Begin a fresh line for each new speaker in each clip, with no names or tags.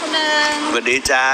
คุณหนึ่ง
สวัสดีจ้า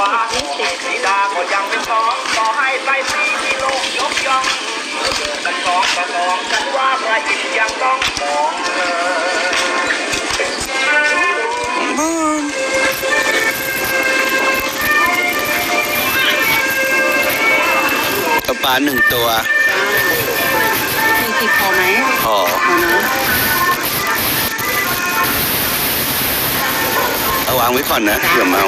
ฟ้าสีดาก็ยังเป็นสองต่อให้ไปปีที่โลกยกย่องกันสองกันสองกันว่าพระอินทร์ยังต้องมองเธอ
บ้านกระปลาหนึ่งตัว
มีติดพอไหม
พอ
เอานะ
เอาวางไว้ก่อนนะเดี๋ยวเมา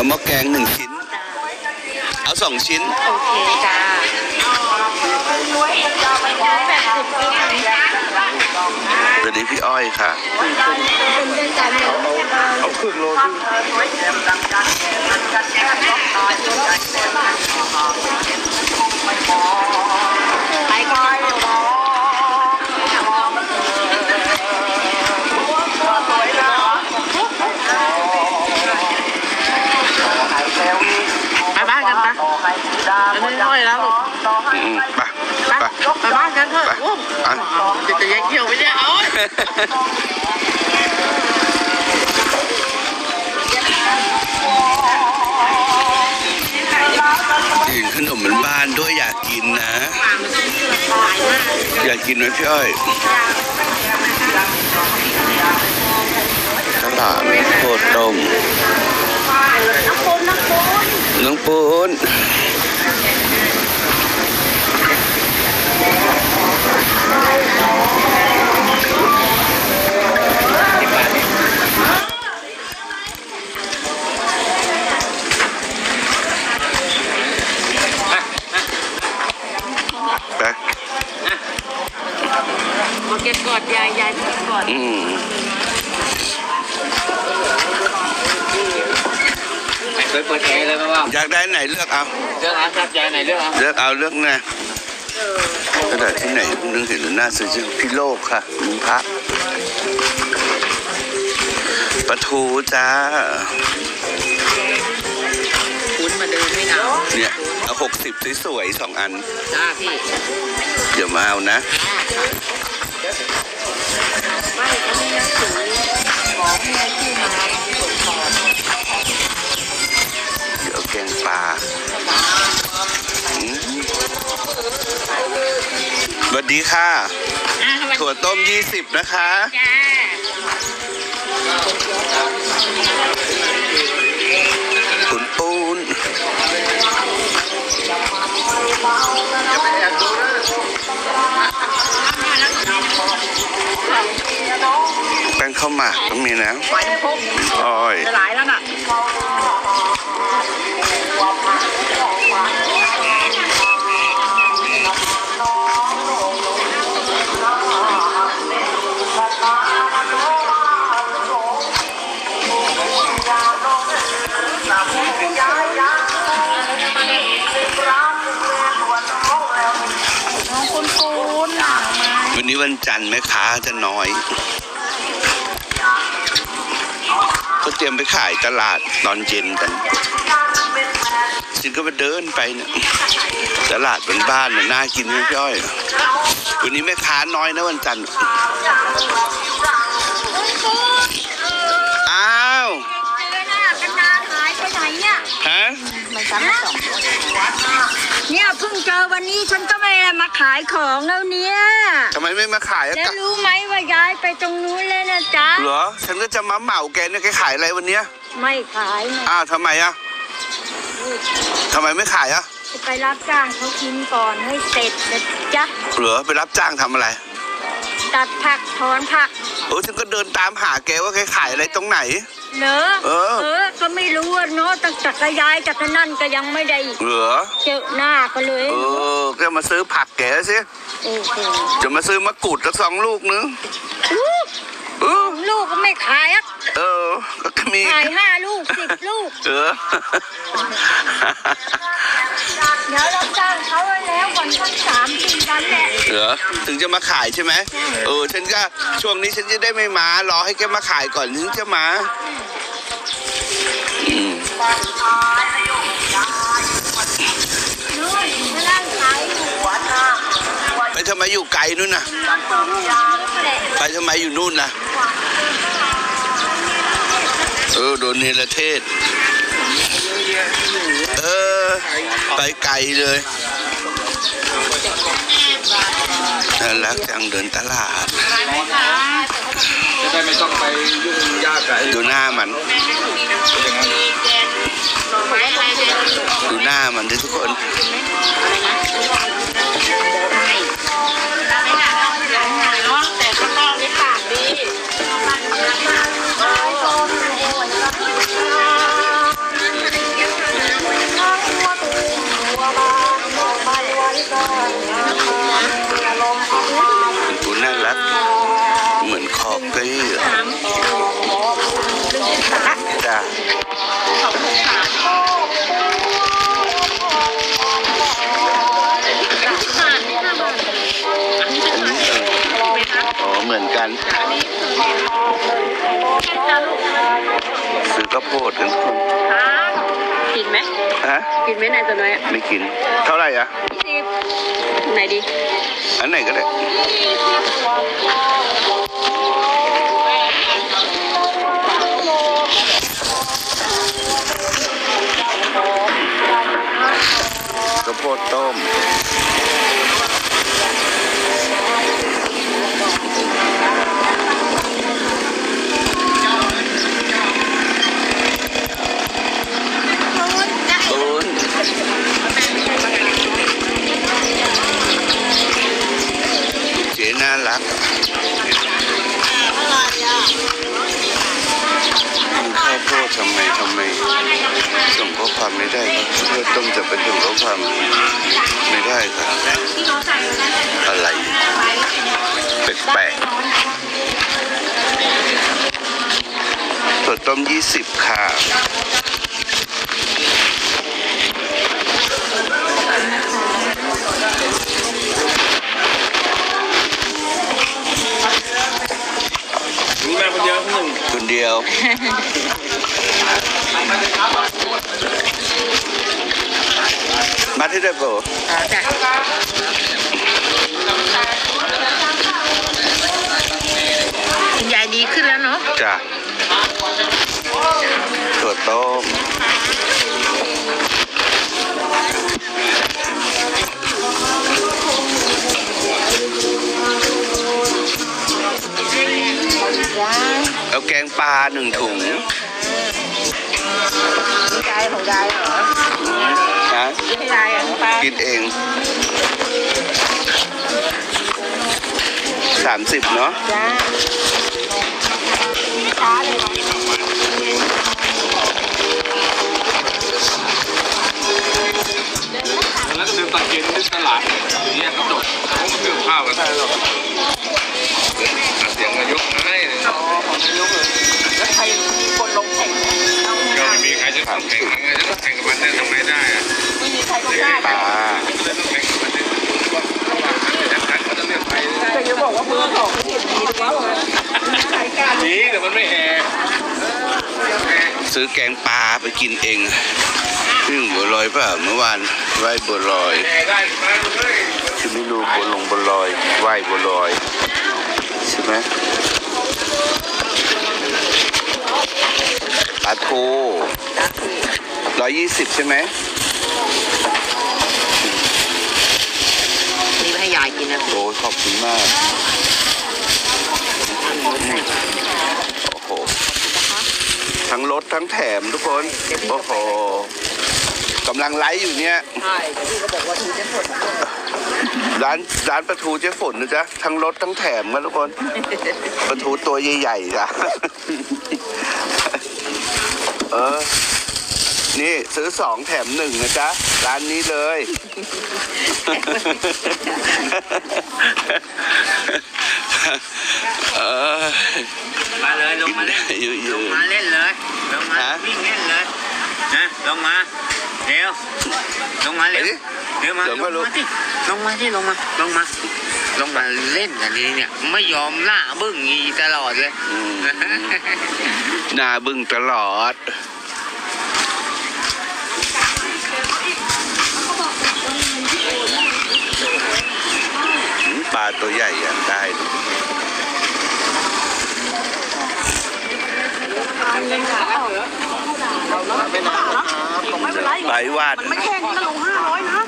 เอาหม้อแกงหนึ่งชิ้น เอาสองชิ้น
โอเคจ้าแปดสิบปี
สวัสดีพี่อ้อยค่ะ
เป็นเดือนจันทร์
เอาครึ่งโล
สวยแจ่ อั
น
นี้
น้
อ
ยแล้วลูก
อื
มไป
ไป
ไป
ไปบ้านกันเถอะอุ้มจะจะแยกเกี่ยวไปเนี่ยเอา
กินขนมเหมือนบ้านด้วยอยากกินนะ อยากกินไหมพี่อ้อย ตลาโคตรต้มน้องปูนไป
มาเก็บกอดยายยายกอด
อืม
เคยเปิดแอร์เลยไหมว่า
อยากได้ไหนเลือกเอา
เรื่องอาครับยายไหนเรื่องอา
เลือกเอาเลือกนะกระดาษที่ไหนนึกเห็นแล้วน่าซื้อชื่อพี่โลกค่ะลุงพระปลาทูจ้า
คุณมาเดินไม่เหงา
เนี่ยเอาหกสิบสวยๆสองอัน
จ้าพี่
เดี๋ยวมาเอานะเดี๋ยวแกงปลาอืมสวัสดีค่ะ ถั่วต้ม20นะคะ
จ้า
ขุนปูนแป้งข้าวหมากต้องมีนะ
ไปพบ
อ้อย
จะหลายแล้วน่ะ
วันนี้วันจันทร์แม่ค้าจะน้อย เตรียมไปขายตลาดตอนเย็นกันฉันก็มาเดินไปเนี่ยตลาดบนบ้านเนี่ยน่ากินไหมพี่อ้อยวันนี้แม่ค้าน้อยนะวันจันทร์อ้าว
เจอหน้ากันนานหายไปไหนเนี่ย
ฮะ
มันซ้ำมาสองเนี่ยเพิ่งเจอ วันนี้ฉันก็ไม่ได้มาขายของแล้วเนี่ย
ทำไมไม่มาขายอะ
แล้ว
กะ
รู้ไหมว่าย้ายไปตรงนู้นแล้วนะจ๊ะ
เหรอ ฉันก็จะมาเหมาแกเนี่ยแกขายอะไรวันเนี้ย
ไม่ขายนะ
อ้าวทำไมอะทำไมไม่ขายอะ
จะไปรับจ้างเขากินก่อนให้เสร็จนะจ๊ะ
เหรอไปรับจ้างทำอะไร
ตัดผักถอนผัก
โอ้ฉันก็เดินตามหาแกว่าแกขายอะไรตรงไหน
เนอะ
เออ
เออ ก็ไม่รู้อะเนาะตั้งแต่กระยายจากนั่นก็ยังไม่ได้
เหรอ
เจอหน้าก็เลย
เออก็มาซื้อผักแกสิ
โอ้โห
จะมาซื้อมะกรูดสักสองลูกนึง
อู้
เออ
ลูกก็ไม่ขายอะ
เออก็มี
ขายห้าลูกสิบลูก
เออ
เดี๋ยวเราจ้างเขาไว้แล้ววันที่สามสี่วันแหละ
เหรอถึงจะมาขายใช่ไหมเออ ฉันก็ช่วงนี้ฉันจะได้ไม่มารอให้แกมาขายก่อนถึงจะมา อืม ทำไมอยู่ไกลนู่นน่ะ
ตอนตัวลูกนี่แหละ
ไปทำไมอยู่นู่นน่ะเออโดนเนรเทศ เออ ไปไกลเลยน่ารักจังเดินตลาด
จะได้ไม่ต้องไปยุ่งยากกับไอ้
ดูหน้ามัน ดูหน้ามันดิทุกคน ซื้อกระโพดกันทุกคน
กินไหม
ฮะ
กินไหมนายตัวน้อย
ไม่กิน เท่าไหร่อะ
ไหนดี
อันไหนก็ได้กระโพดต้ม ค
นหนึ่ง
คนเดียวมาที่ได้โปร
อ๋อจ้ะคุณยายดีขึ้นแล้วเนาะ
จ้ะถั่วต้ม เอาแกงปลาหนึ่งถุง
ยายของยายเหรอ
นะ
ให้ยายอะป้า
กินเองสามสิบเนาะ
จ้า
แล้วก็เดินตอนเย็นที่ตลาดอย่างเงี้ยก็จบเขามาเกี่ยวข้าวกันได้หรอกเสียงนายกมาให้เลย
แล้วใครคนลงแข่ง
ก็ไม่มีใครจะทำแข่งไงจะแข่งกับมันได้ทำไมได้อะ
ไม่มีใครก็ได้
ปลา
จะต้องแข่งกับมันได้ระหว่างเขาจะเลือกไป
แต่จะบอกว่าเบอสองไม่เห็นดีหรือว่าใครกล้า
ดีแต่มันไม่แห่
ซื้อแกงปลาไปกินเองพี่หนุ่มบัวลอยเปล่าเมื่อวานไหวบัวลอย
แห่ไม่
รู้บัวลงบัวลอยไหวบัวลอยใช่ไหมาทูร้อยยี่สิบใช่ไหม
นี่ให้ยายกินนะ
โอ้ขอบคุณมากโอ้โหทั้งรถทั้งแถมทุกคน โอ้โหกำลังไลฟ์อยู่เนี่ย
ใช่พี่ก็บอกว่าทูเจ๊ฝน
ร้านร้านปลาทูเจ๊ฝนนะจ๊ะทั้งรถทั้งแถมกัทุกคนปลาทูตัวใหญ่ๆจ้ะ เออ นี่ซื้อสองแถมหนึ่งนะจ๊ะ ร้านนี้เลย เออ
มาเลยลงมาเล่น
ยื
ลง
น
มาเล่นเลยลงมา
ฮะ
วิ่งเล่นเลยนะลงมา เร็วลงมาเร็ว
ไปดิ
เร็วมา
เดี๋ยวก็รู้
ลงมาที่ลงมาที่ลงมาลงมาลงมาเล่นอันนี้เนี่ย ไม่ยอมหน้าบึ้งอีตลอดเลย
อืมหน้าบึ้งตลอดปลาตัวใหญ่อยากได้ ดู
ไม่เป็นไร
ไปวาด
มันไม่แพงนะลงห้าร้อยนะ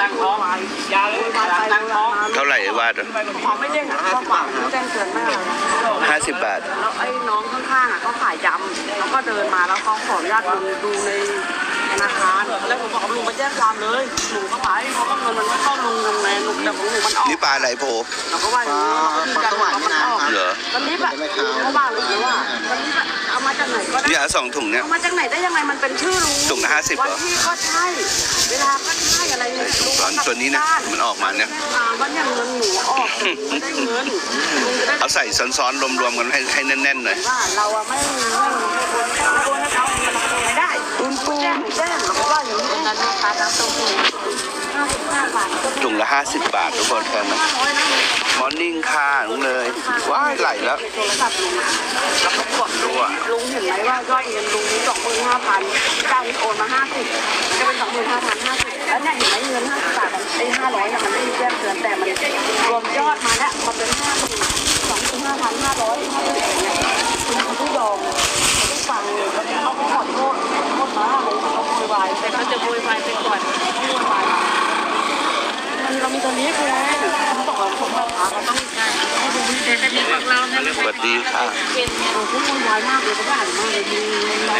ตั้งท้องยาเลยตั้งท้อง
เท่าไหร่ไอ้วาด
ของไม่เด้งอะก็ฝากแจ้งเตือนแม่
ห้าสิบบาท
แล้วไอ้น้องข้างๆอะเขาขายยำแล้วก็เดินมาแล้วเขาขออนุญาตลุงดูในธนาคารแล้วผมบอกกับลุงมาแจ้งความเลยหนูก็ไปเพราะว่าเงินมันไม่เข้าลุงเงินแม่ลุงแต่ของหนูมันออก
นี่ปลาไหลโพ
เราก็ว่าอย่างนี้เราก็ยืนยันว่ามันออก
เหรอ
ตอนนี้แบบเขาว่าเลยว่าตอนนี้แบบเอามา จากไหนก็ได้
เนี่ยสองถุงเนี่ย
เอามาจากไหนได้ยังไงมันเป็นชื่อลุง
ถุงละ50เหรอ
วันที่ก็ใช่ เวลาก็ใช่อะไรเนี่ยลุง
ตอนตัวนี้นะ มันออกมาเนี่ย
วันเนี่ยเงินหนูออกไม่ได้เงินลุงจะได้
เอาใส่ซ้อนๆรวมๆกันให้ให้แน่นๆหน่อย
ว่าเราอะไม่ไม่ไม่โอนให้เขามันโอนไม่ได้คุณปูแจ้งแจ้งเราก็ว่าอย่างนี้นั้นนะคะน้ำเต้าหู้ห้าสิบห้าบาทก็
ถุงละห้าสิบบาททุกคนแพงไหม
ห้น
มอร์นิ่งค่ะลุงเลยว้ายไหลแล้ว
โทรศัพท์ลุงอะแล้วลุงเห็นไหมว่ายอดเงินลุงนี่สองหมื่นห้าพันเจ้านี้โอนมาห้าสิบจะเป็นสองหมื่นห้าพันห้าสิบแล้วเนี่ยเห็นไหมเงินห้าสิบบาทไอ้ห้าร้อยเนี่ยมันไม่มีแจ้งเตือนแต่มันรวมยอดมาแล้วมันเป็นห้าหมื่นสองหมื่นห้าพันห้าร้อยห้าสิบเนี่ยคุณผู้ยอมผู้ฟังเลยแล้วเขาก็ขอโทษขอโทษมาเขาโวยวายแต่เขาจะโวยวายไปก่อนเขาโวยวาย เรามีตัวนี้คือเขาบอกว่าผมมาหาเขาต้องการให้ดูแต่ถ้ามีของเราเนี่ย
สวัสดีค่ะ
โอ้โหวุ่นวายมากเลยเขาอ่านมาเลยมีเรา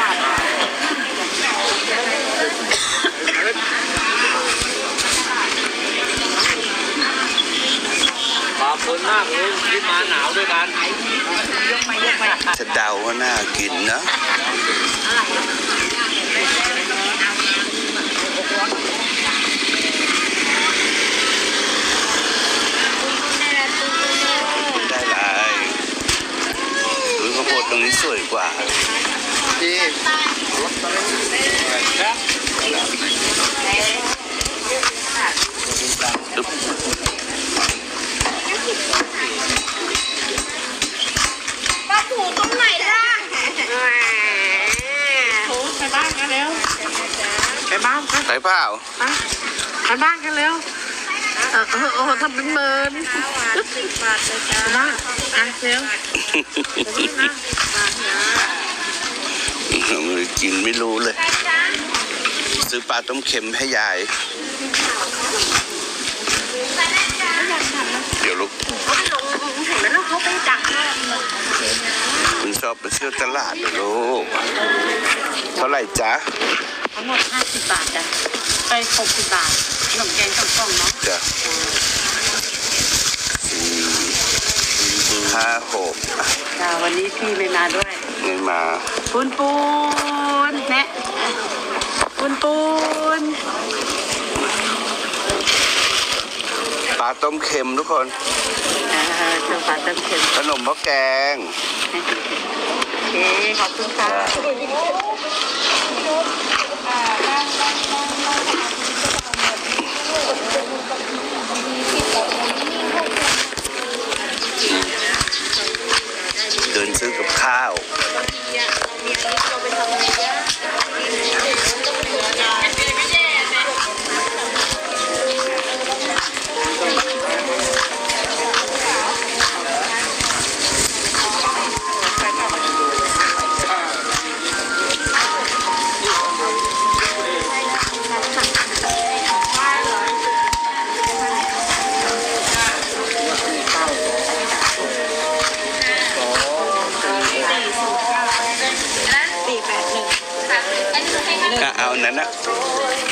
อ่าน
ขอบคุณมากลุงที่มาหนาวด้วยกัน
จะเดาว่าน่ากินนะ ได้หลายอุ้ยข้าวโพดตรงนี้สวยกว่าดึบ
ป้าผูตรงไหนล่ะ
ไปบ้านกันเร็วไปบ้านกัน
ใส่เปล่า
ไปบ้านกันเร็วเออเออเออทำเป็นเมินบ้าน อะเร็ว
มือกินไม่รู้เลย ซื้อปลาต้มเค็มให้ยาย เดี๋ยวลูก
เขาไปลงเห็นไหมแล้วเขาไปดักหน้า
คุณชอบไปเที่ยวตลาดเหรอลูก เท่าไหร่จ๊ะ
ทั้งหมดห้าสิบบาทจ้ะไปหกสิบบาทขนมแกงสองกล่องเนาะ
จ้ะ ห้าหกอะ
จ้าวันนี้พี่ไม่มาด้วย
ไม่มา
ปูนปูนแนะปูนปูน
ปลาต้มเค็มทุกคน
เออเจ้าปลาเต็มเข็ม
ขนมหม้อแกง
โอเค ขอบคุณค่ะ
นซื้อกับข้าว
เอั
นนั้นนะ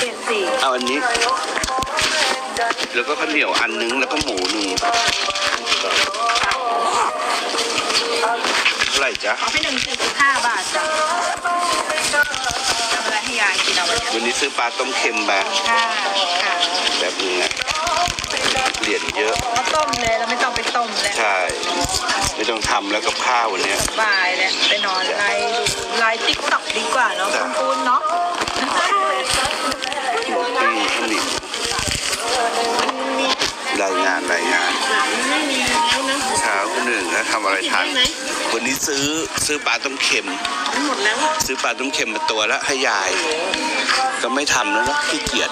เจ็ดสี่
เอาอันนี้ แล้วก็ข้าวเหนียวอันนึงแล้วก็หมูหนึ่งเท่าไหร่จ๊ะ
เอาไปหนึ่งสี่สิบห้าบาทจ้ะเอาไปให้ยายกินเอาไป
วันนี้ซื้อปลาต้มเค็มมา
ค่ะค่ะ
แบบนึงอะ เหรียญเยอะ
ก็ต้มเลยแล้วไม่ต้องไปต้มเลย
ใช่ ไม่ต้องทำแล้วกับข้าววันเนี้ย
บายเลยไปนอนไลน์ดูไลน์ติ๊กต็อกดีกว่าเนาะคุณปูนเนาะ
หมูปิ้งข้าวเหนียวรายงานรายงานเช้าคนหนึ่งแล้วทำอะไรทานวันนี้ซื้อซื้อปลาต้มเค็ม
หมดแล้ว
ซื้อปลาต้มเค็มมาตัวแล้วให้ยาย ก็ไม่ทำแล้วนะขี้เกียจ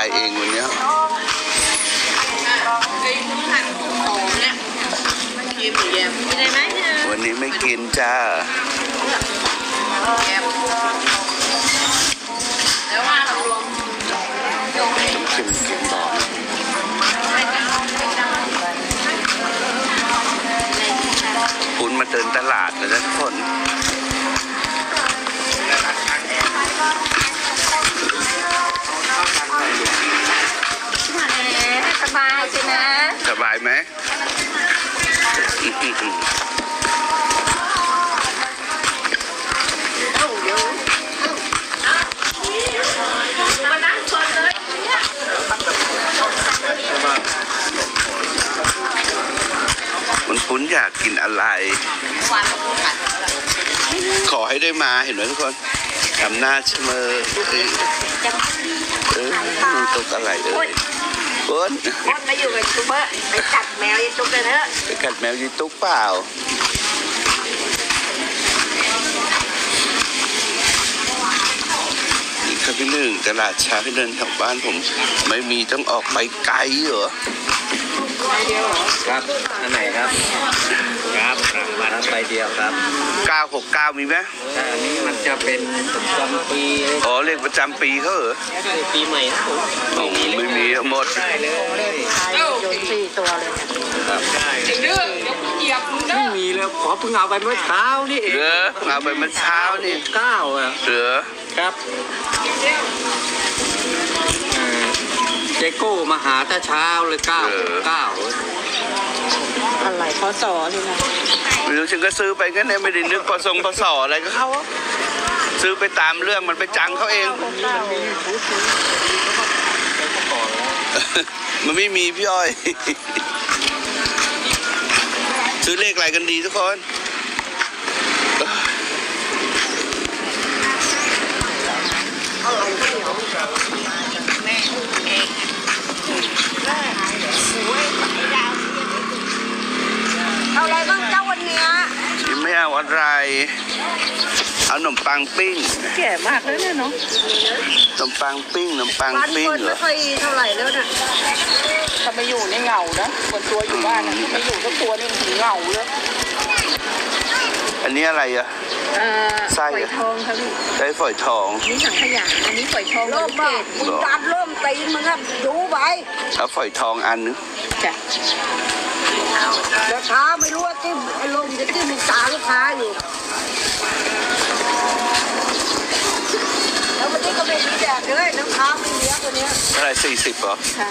ายเองวันนี้วันนี้ไม่กินจ้าคุณมาเดินตลาดนะทุกคน
บายใช่ไหม
สบายไหมมันปุ้นอยากกินอะไร ขอให้ได้มาเห็นไหมทุกคนทำหน้าเชมอเอ้ยเออมันตกอะไรเอ้ย ปุ้น
คนมาอยู่กับยูทูบเบอร์ไปจัดแมวยูทูบเลยเถอะ
ไปกัดแมวยีตุ๊กเปล่าอีกครับพี่หนึ่งตลาดเช้าที่เดินแถวบ้านผมไม่มีต้องออกไปไกลเหรอ
ครับอันไหนครับ ครับมาทั้งใบเดียวครับ
969 มีไหม
แต่อันนี้มันจะเป็นประจำปี
อ๋อเลขประจำปีเขาเหรอ
ปีใหม่นะผม
อ๋อไม่มีหมด
ได้เลย
โยนสี่ตัวเลยเนี่ย
ครับได้ไม่มีเลยขอเพิ่งเอาไปเมื่อเช้านี่เอง
เหรอเอาไปเมื่อเช้านี่
เก้าอะ
เหรอ
ครับเอ่อเจโก้มาหาแต่เช้าเลยเก้าเก้า
อะไรพอสอที่นะ
ไม่รู้ฉันก็ซื้อไปก็เนี่ยไม่ได้นึกพอทรงพอสออะไรก็เขาอะซื้อไปตามเรื่องมันไปจังเขาเอง มันไม่มีพี่อ้อย ซื้อเลขอะไรกันดีทุกคน
เอาไรบ้างจ้า วันเนี้ย
ยังไม่เอาอะไร เอาขนมปังปิ้ง
แก่มากแล้วเนี่ยเนาะ
ขนมปังปิ้งขนมปัง
วัน
ปิ้ง
คน
เหร
ไม่
อ
ค่อยเท่าไหร่แล้วน่ะ
ถ้าไม่อยู่ในเหงานะคนตัวอยู่บ้านนะไม่อยู่สักตัวนี่ถึงเหงาเลย
อันนี้อะไรอะ
เอ่อ
ไส้
ฝอยทองครับพี่
ได้ฝอยทอง
นี่สังขยาอันนี้ฝอยทอง
เริ่ม
เก
บ้า
ต
คุณจัดเริ่มตีมึงครับดูไป
เอาฝอยทองอันนึง
จ้ะ
เดี๋ยวช้าไม่รู้ว่าจิ้มไอ้ลมจะจิ้มตาลูกค้าอยู่แล้ววันนี้ก็ไม่มีแดดเลยน้ำค้างไม่เลี้ยงตัวเนี้ย
เท่าไหร่สี่สิบเหรอ
ค่ะ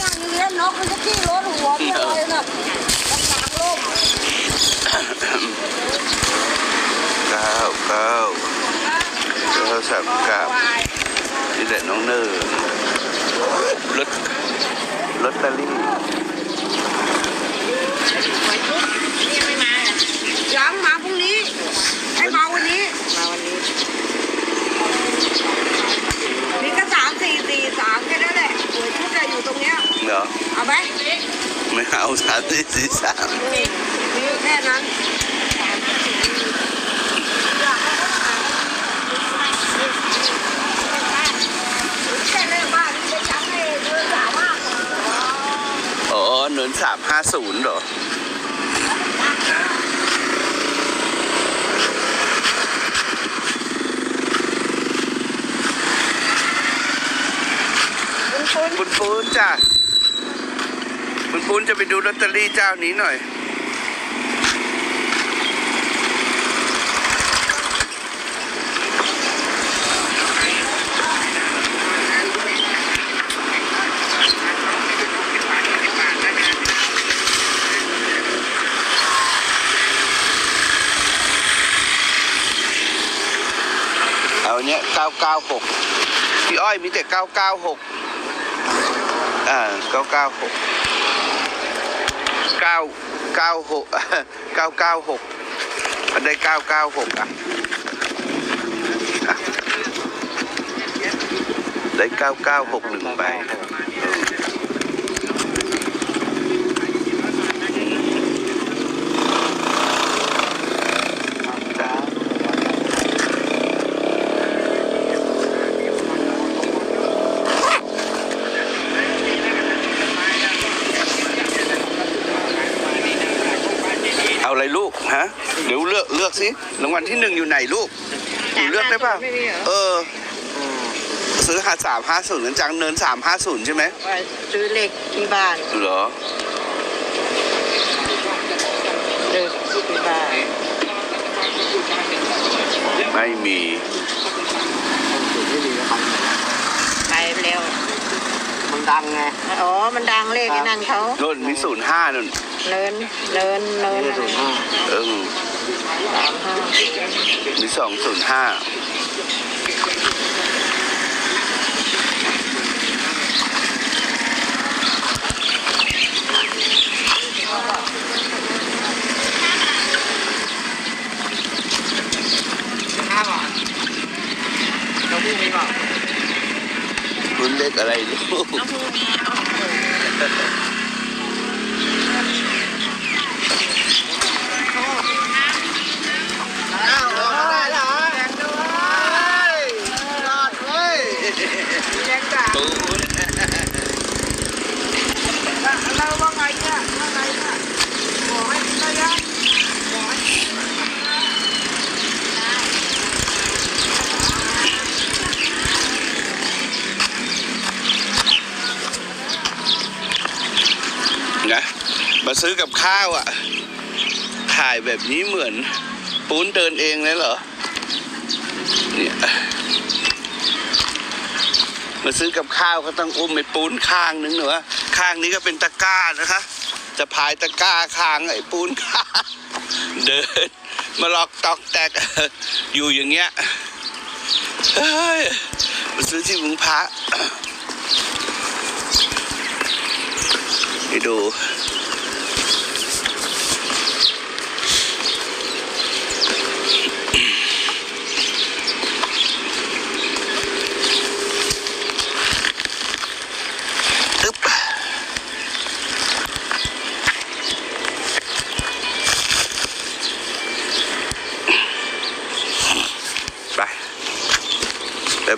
นั่งเลี้ยงนกมันจะขี้รถหัวเมียเลยน่ะกลางลม
เก้าเก้าเก้าสามเก้านี่ แหละน้องเนอร์รถลอตเตอรี่
ยังมาพรุ่งนี้ให้มาวันนี้
มาวันนี้
นี่ก็สามสี่สี่สามแค่นั้นแหละหวยชุดอะอยู่ตรงเนี้ย
เหรอ
เอาไหม
ไม่เอาสามสี่สี่สาม
มีแค่นั้น อน
นุนสามห้าศูนย์เหรอปุ้นปุ้นจ้ะบุญปุ้นจะไปดูลอตเตอรี่เจ้านี้หน่อย 996 พี่อ้อยมีแต่ 996 อ่า 996 996 996 มันได้ 996 อะ ได้ 996หนึ่งไปจ้า เอาอะไรลูกฮะ เดี๋ยวเลือกเลือกสิ รางวัลที่หนึ่งอยู่ไหนลูกหนูเลือกได้ป่ะ เออ ซื้อหาสามห้าศูนย์กันจังเนินสามห้าศูนย์ใช่ไหม
ว่าซื้อเลขที่บ้าน
เหรอ
เลขที่บ้าน
ไม่มี
ไปแล้ว
มันดังไง
อ๋อ มันดังเลขไอ้นั่นเขา
โน่นมีศูนย์ห้านู่น
เนิน เนิน เนินอะไร
เออ
สาม ห้า
มีสองศูนย์ห้าคุณเล็กอะไรลูกตูนนะ มาซื้อกับข้าวอะ ถ่ายแบบนี้เหมือน ปูนเดินเองเลยเหรอเนี่ยมาซื้อกับข้าวก็ต้องอุ้มไอ้ปูนข้างนึงเหนูว่าข้างนี้ก็เป็นตะกร้านะคะ จะพายตะกร้าข้างไอ้ปูนข้างเดิน มาลอกตอกแตกอยู่อย่างเงี้ยเฮ้ยมาซื้อที่มึงพระไปดู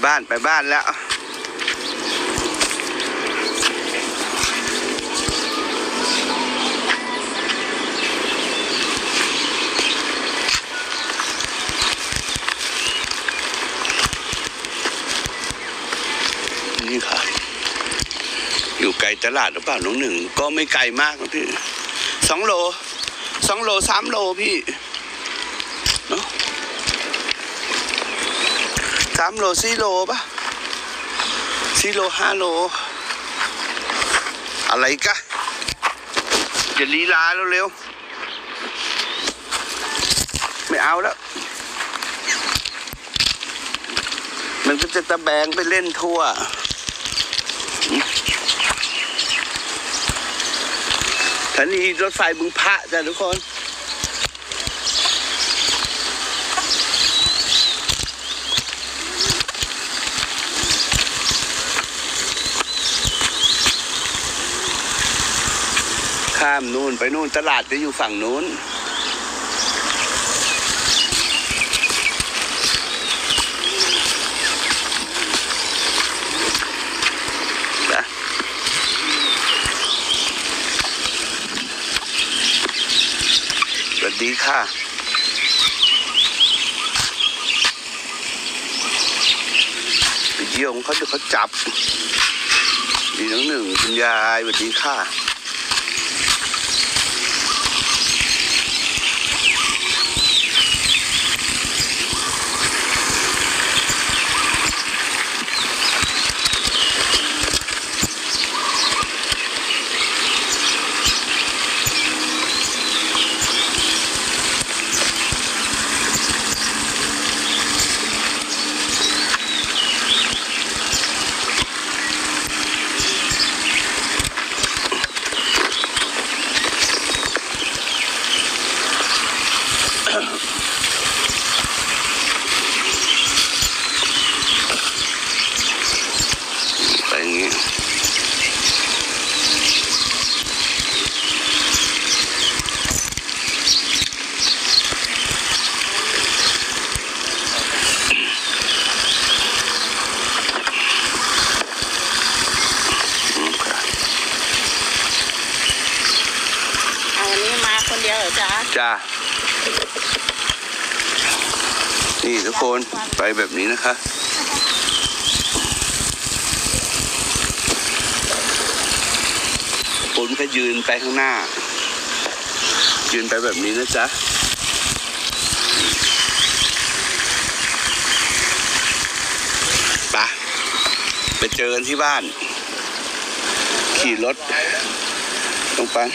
บ้านไปบ้านแล้วนี่ค่ะอยู่ไกลตลาดหรือเปล่าน้องหนึ่ง ก็ไม่ไกลมากนะพี่สองโลสองโลสามโลพี่เนาะสามโลสี่โลปะสี่โลห้าโล อะไรกะอย่าลีลาเร็วๆไม่เอาแล้ว มันก็จะตะแบงไปเล่นทั่วสถานีรถไฟบึงพระจ้ะทุกคน ข้ามนู่นไปนู่นตลาดจะอยู่ฝั่งนู้นจ้ะสวัสดีค่ะไปเยี่ยมเขาเดี๋ยวเขาจับ ดีน้องหนึ่งคุณยายสวัสดีค่ะ ไปอย่างนี้
เอาวันนี้มาคนเดียวเหรอจ๊ะ
จ้า นี่ ทุกคนไปแบบนี้นะคะปุนก็ยืนไปข้างหน้า ยืนไปแบบนี้นะจ๊ะไปไปเจอกันที่บ้าน ขี่รถ ตรงปัน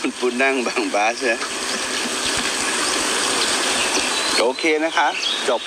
มันปุนนั่งบางบาสใช่ไหม โอเคนะคะ จบ